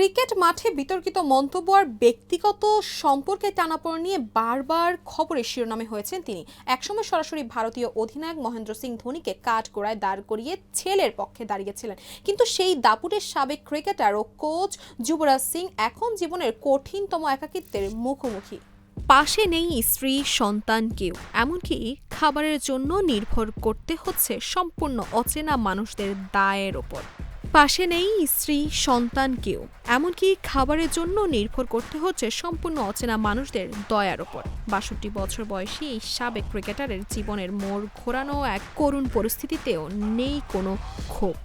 Cricket মাঠে বিতর্কিত মন্তব্য আর ব্যক্তিগত সম্পর্কে টানাপড় নিয়ে বারবার খবরের শিরোনামে হয়েছেন তিনি। একসময় সরাসরি ভারতীয় অধিনায়ক মহেন্দ্র সিং ধোনিকে কাঠ গোড়ায় দাঁড় করিয়ে ছেলের পক্ষে দাঁড়িয়েছিলেন। কিন্তু সেই দাপুটের সাবেক ক্রিকেটার ও কোচ যুবরাজ সিং এখন জীবনের কঠিনতম একাকিত্বের মুখোমুখি। পাশে নেই স্ত্রী, সন্তান কেউ। এমনকি খাবারের জন্য নির্ভর করতে হচ্ছে সম্পূর্ণ অচেনা মানুষদের দায়ের ওপর। পাশে নেই স্ত্রী সন্তানকেও এমনকি খাবারের জন্য নির্ভর করতে হচ্ছে সম্পূর্ণ অচেনা মানুষদের দয়ার ওপর। বাষট্টি বছর বয়সী এই সাবেক ক্রিকেটারের জীবনের মোড় ঘোরানো এক করুণ পরিস্থিতিতেও নেই কোনো ক্ষোভ।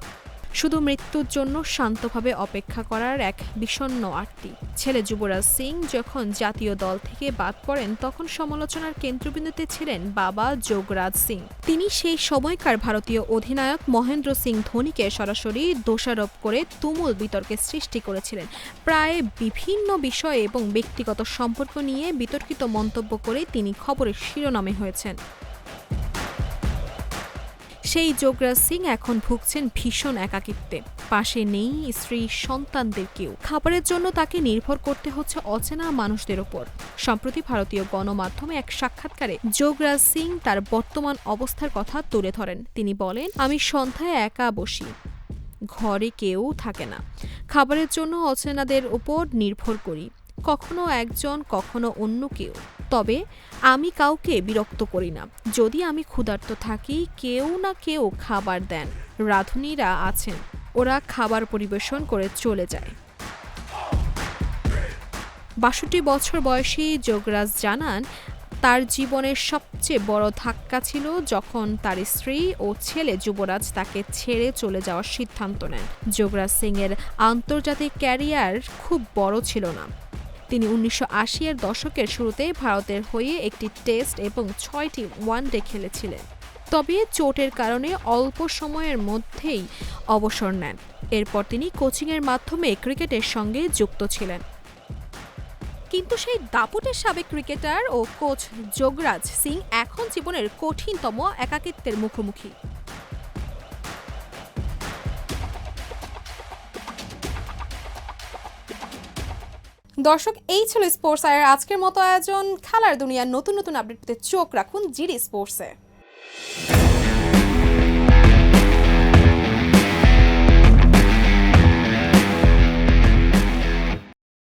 শুধু মৃত্যুর জন্য শান্তভাবে অপেক্ষা করার এক বিষণ্ণ আরতি। ছেলে যুবরাজ সিং যখন জাতীয় দল থেকে বাদ পড়েন, তখন সমালোচনার কেন্দ্রবিন্দুতে ছিলেন বাবা যোগরাজ সিং। তিনি সেই সময়কার ভারতীয় অধিনায়ক মহেন্দ্র সিং ধোনিকে সরাসরি দোষারোপ করে তুমুল বিতর্কের সৃষ্টি করেছিলেন। প্রায় বিভিন্ন বিষয় এবং ব্যক্তিগত সম্পর্ক নিয়ে বিতর্কিত মন্তব্য করে তিনি খবরের শিরোনামে হয়েছেন। সেই যোগরাজ সিং এখন ভুগছেন ভীষণ একাকিত্বে। পাশে নেই স্ত্রী সন্তানদের কেউ। খাবারের জন্য তাকে নির্ভর করতে হচ্ছে অচেনা মানুষদের ওপর। সম্প্রতি ভারতীয় গণমাধ্যমে এক সাক্ষাৎকারে যোগরাজ সিং তার বর্তমান অবস্থার কথা তুলে ধরেন। তিনি বলেন, আমি সন্ধ্যায় একা বসি। ঘরে কেউ থাকে না। খাবারের জন্য অচেনাদের ওপর নির্ভর করি। কখনো একজন, কখনো অন্য কেউ। তবে আমি কাউকে বিরক্ত করি না। যদি আমি ক্ষুধার্ত থাকি, কেউ না কেউ খাবার দেন। রাঁধুনিরা আছেন। ওরা খাবার পরিবেশন করে চলে যায়। বাষট্টি বছর বয়সী যোগরাজ জানান, তার জীবনের সবচেয়ে বড় ধাক্কা ছিল যখন তার স্ত্রী ও ছেলে যুবরাজ তাকে ছেড়ে চলে যাওয়ার সিদ্ধান্ত নেন। যোগরাজ সিং এর আন্তর্জাতিক ক্যারিয়ার খুব বড় ছিল না। তিনি উনিশশো আশি এর দশকের শুরুতে ভারতের হয়ে একটি টেস্ট এবং ছয়টি ওয়ানডে খেলেছিলেন। তবে চোটের কারণে অল্প সময়ের মধ্যেই অবসর নেন। এরপর তিনি কোচিংয়ের মাধ্যমে ক্রিকেটের সঙ্গে যুক্ত ছিলেন। কিন্তু সেই দাপুটের সাবেক ক্রিকেটার ও কোচ যোগরাজ সিং এখন জীবনের কঠিনতম একাকিত্বের মুখোমুখি। দর্শক, এই ছিল স্পোর্টস আয়ের আজকের মতো আয়োজন। খেলার দুনিয়ার নতুন নতুন আপডেট পেতে চোখ রাখুন জিডি স্পোর্টসে।